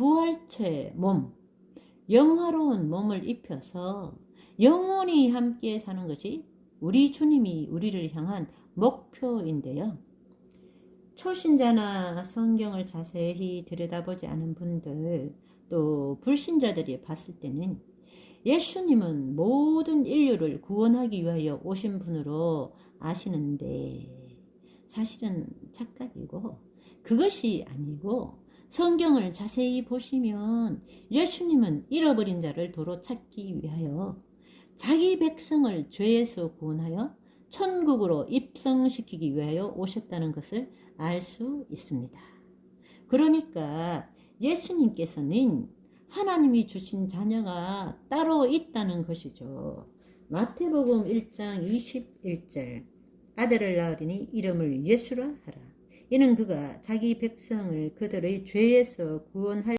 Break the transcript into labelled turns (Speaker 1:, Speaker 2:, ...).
Speaker 1: 부활체 몸, 영화로운 몸을 입혀서 영원히 함께 사는 것이 우리 주님이 우리를 향한 목표인데요. 초신자나 성경을 자세히 들여다보지 않은 분들, 또 불신자들이 봤을 때는 예수님은 모든 인류를 구원하기 위하여 오신 분으로 아시는데 사실은 착각이고 그것이 아니고 성경을 자세히 보시면 예수님은 잃어버린 자를 도로 찾기 위하여 자기 백성을 죄에서 구원하여 천국으로 입성시키기 위하여 오셨다는 것을 알 수 있습니다. 그러니까 예수님께서는 하나님이 주신 자녀가 따로 있다는 것이죠. 마태복음 1장 21절 아들을 낳으리니 이름을 예수라 하라. 이는 그가 자기 백성을 그들의 죄에서 구원할